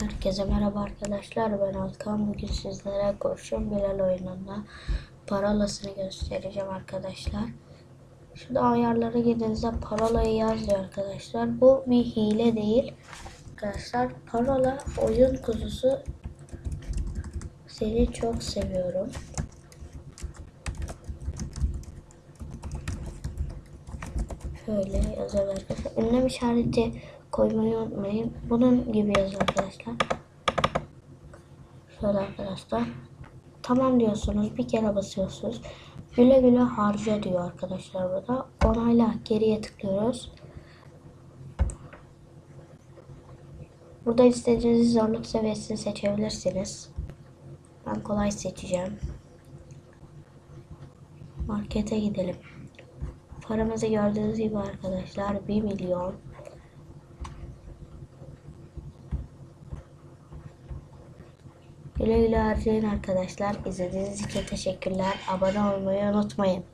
Herkese merhaba arkadaşlar ben Alkan bugün sizlere kurşun Bilal oyununda parolasını göstereceğim arkadaşlar. Şurada ayarlara girdiğinizde parolayı yaz diyor arkadaşlar. Bu bir hile değil. Arkadaşlar parola oyun kuzusu seni çok seviyorum. Şöyle yazar arkadaşlar. Ünlem işareti koymayı unutmayın. Bunun gibi yazıyor arkadaşlar. Şöyle arkadaşlar. Tamam diyorsunuz. Bir kere basıyorsunuz. Güle güle harca diyor arkadaşlar burada. Onayla geriye tıklıyoruz. Burada istediğiniz zorluk seviyesini seçebilirsiniz. Ben kolay seçeceğim. Markete gidelim. Paramızı gördüğünüz gibi arkadaşlar 1 milyon. Güle güle arkadaşlar. İzlediğiniz için teşekkürler. Abone olmayı unutmayın.